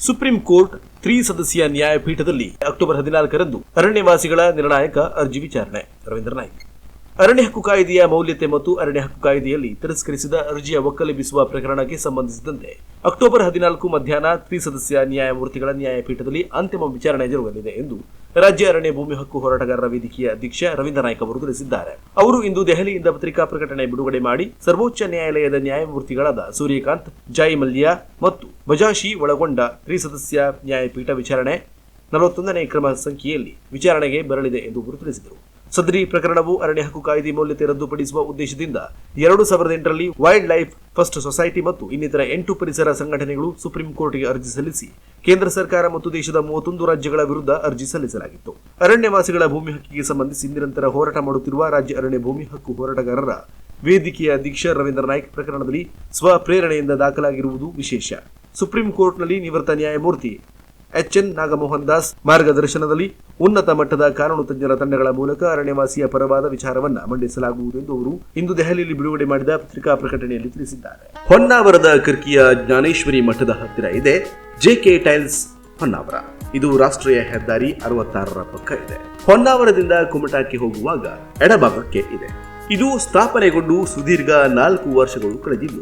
Supreme court three ಸದಸ್ಯ ನ್ಯಾಯಪೀಠದಲ್ಲಿ October ಹದಿನಾಲ್ಕರಂದು ಅರಣ್ಯವಾಸಿಗಳ ನಿರ್ಣಾಯಕ ಅರ್ಜಿ ವಿಚಾರಣೆ. ರವೀಂದ್ರ ನಾಯ್ಕ್. ಅರಣ್ಯ ಹಕ್ಕು ಕಾಯ್ದೆಯ ಮೌಲ್ಯತೆ ಮತ್ತು ಅರಣ್ಯ ಹಕ್ಕು ಕಾಯ್ದೆಯಲ್ಲಿ ತಿರಸ್ಕರಿಸಿದ ಅರ್ಜಿಯ ಒಕ್ಕಲೆಬ್ಬಿಸುವ ಪ್ರಕರಣಕ್ಕೆ ಸಂಬಂಧಿಸಿದಂತೆ ಅಕ್ಟೋಬರ್ ಹದಿನಾಲ್ಕು ಮಧ್ಯಾಹ್ನ ತ್ರಿಸದಸ್ಯ ನ್ಯಾಯಮೂರ್ತಿಗಳ ನ್ಯಾಯಪೀಠದಲ್ಲಿ ಅಂತಿಮ ವಿಚಾರಣೆ ಜರುಗಲಿದೆ ಎಂದು ರಾಜ್ಯ ಅರಣ್ಯ ಭೂಮಿ ಹಕ್ಕು ಹೋರಾಟಗಾರರ ವೇದಿಕೆಯ ಅಧ್ಯಕ್ಷ ರವೀಂದ್ರ ನಾಯ್ಕ ಅವರು ತಿಳಿಸಿದ್ದಾರೆ. ಅವರು ಇಂದು ದೆಹಲಿಯಿಂದ ಪತ್ರಿಕಾ ಪ್ರಕಟಣೆ ಬಿಡುಗಡೆ ಮಾಡಿ ಸರ್ವೋಚ್ಚ ನ್ಯಾಯಾಲಯದ ನ್ಯಾಯಮೂರ್ತಿಗಳಾದ ಸೂರ್ಯಕಾಂತ್ ಜಾಯ್ ಮಲ್ಯ ಮತ್ತು ಬಜಾಶಿ ಒಳಗೊಂಡ ತ್ರಿಸದಸ್ಯ ನ್ಯಾಯಪೀಠ ವಿಚಾರಣೆ ನಲವತ್ತೊಂದನೇ ಕ್ರಮ ಸಂಖ್ಯೆಯಲ್ಲಿ ವಿಚಾರಣೆಗೆ ಬರಲಿದೆ ಎಂದು ಅವರು ತಿಳಿಸಿದರು. ಸದರಿ ಪ್ರಕರಣವು ಅರಣ್ಯ ಹಕ್ಕು ಕಾಯ್ದೆ ಮೌಲ್ಯತೆ ರದ್ದುಪಡಿಸುವ ಉದ್ದೇಶದಿಂದ ಎರಡು ಸಾವಿರದ ಎಂಟರಲ್ಲಿ ವೈಲ್ಡ್ ಲೈಫ್ ಫಸ್ಟ್ ಸೊಸೈಟಿ ಮತ್ತು ಇನ್ನಿತರ ಎಂಟು ಪರಿಸರ ಸಂಘಟನೆಗಳು ಸುಪ್ರೀಂ ಕೋರ್ಟ್ಗೆ ಅರ್ಜಿ ಸಲ್ಲಿಸಿ ಕೇಂದ್ರ ಸರ್ಕಾರ ಮತ್ತು ದೇಶದ ಮೂವತ್ತೊಂದು ರಾಜ್ಯಗಳ ವಿರುದ್ಧ ಅರ್ಜಿ ಸಲ್ಲಿಸಲಾಗಿತ್ತು. ಅರಣ್ಯವಾಸಿಗಳ ಭೂಮಿ ಹಕ್ಕಿಗೆ ಸಂಬಂಧಿಸಿ ನಿರಂತರ ಹೋರಾಟ ಮಾಡುತ್ತಿರುವ ರಾಜ್ಯ ಅರಣ್ಯ ಭೂಮಿ ಹಕ್ಕು ಹೋರಾಟಗಾರರ ವೇದಿಕೆಯ ಅಧ್ಯಕ್ಷ ರವೀಂದ್ರ ನಾಯ್ಕ್ ಪ್ರಕರಣದಲ್ಲಿ ಸ್ವಪ್ರೇರಣೆಯಿಂದ ದಾಖಲಾಗಿರುವುದು ವಿಶೇಷ. ಸುಪ್ರೀಂ ಕೋರ್ಟ್ನಲ್ಲಿ ನಿವೃತ್ತ ನ್ಯಾಯಮೂರ್ತಿ ಎಚ್ ಎನ್ ನಾಗಮೋಹನ್ ದಾಸ್ ಮಾರ್ಗದರ್ಶನದಲ್ಲಿ ಉನ್ನತ ಮಟ್ಟದ ಕಾನೂನು ತಜ್ಞರ ತಂಡಗಳ ಮೂಲಕ ಅರಣ್ಯವಾಸಿಯ ಪರವಾದ ವಿಚಾರವನ್ನ ಮಂಡಿಸಲಾಗುವುದು ಎಂದು ಅವರು ಇಂದು ದೆಹಲಿಯಲ್ಲಿ ಬಿಡುಗಡೆ ಮಾಡಿದ ಪತ್ರಿಕಾ ಪ್ರಕಟಣೆಯಲ್ಲಿ ತಿಳಿಸಿದ್ದಾರೆ. ಹೊನ್ನಾವರದ ಕರ್ಕಿಯ ಜ್ಞಾನೇಶ್ವರಿ ಮಠದ ಹತ್ತಿರ ಇದೆ ಜೆಕೆ ಟೈಲ್ಸ್ ಹೊನ್ನಾವರ. ಇದು ರಾಷ್ಟ್ರೀಯ ಹೆದ್ದಾರಿ ಅರವತ್ತಾರರ ಪಕ್ಕ ಇದೆ. ಹೊನ್ನಾವರದಿಂದ ಕುಮಟಾಕ್ಕೆ ಹೋಗುವಾಗ ಎಡಭಾಗಕ್ಕೆ ಇದೆ. ಇದು ಸ್ಥಾಪನೆಗೊಂಡು ಸುದೀರ್ಘ ನಾಲ್ಕು ವರ್ಷಗಳು ಕಳೆದಿದ್ದು,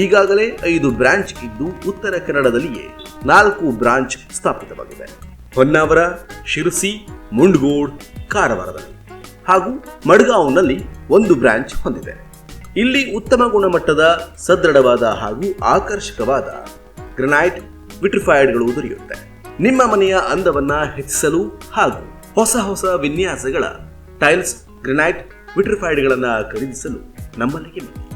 ಈಗಾಗಲೇ ಐದು ಬ್ರಾಂಚ್ ಇದ್ದು ಉತ್ತರ ಕನ್ನಡದಲ್ಲಿಯೇ ನಾಲ್ಕು ಬ್ರಾಂಚ್ ಸ್ಥಾಪಿತವಾಗಿದೆ. ಹೊನ್ನಾವರ, ಶಿರಸಿ, ಮುಂಡ್ಗೋಡ್, ಕಾರವಾರದಲ್ಲಿ ಹಾಗೂ ಮಡ್ಗಾಂವ್ನಲ್ಲಿ ಒಂದು ಬ್ರಾಂಚ್ ಹೊಂದಿದೆ. ಇಲ್ಲಿ ಉತ್ತಮ ಗುಣಮಟ್ಟದ ಸದೃಢವಾದ ಹಾಗೂ ಆಕರ್ಷಕವಾದ ಗ್ರನೈಟ್ ವಿಟ್ರಿಫೈಡ್ಗಳು ದೊರೆಯುತ್ತೆ. ನಿಮ್ಮ ಮನೆಯ ಅಂದವನ್ನ ಹೆಚ್ಚಿಸಲು ಹಾಗೂ ಹೊಸ ಹೊಸ ವಿನ್ಯಾಸಗಳ ಟೈಲ್ಸ್, ಗ್ರನೈಟ್ ವಿಟ್ರಿಫೈಡ್ಗಳನ್ನು ಖರೀದಿಸಲು ನಮ್ಮಲ್ಲಿಗೆ ಬನ್ನಿ.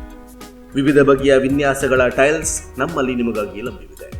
ವಿವಿಧ ಬಗೆಯ ವಿನ್ಯಾಸಗಳ ಟೈಲ್ಸ್ ನಮ್ಮಲ್ಲಿ ನಿಮಗಾಗಿ ಲಭ್ಯವಿದೆ.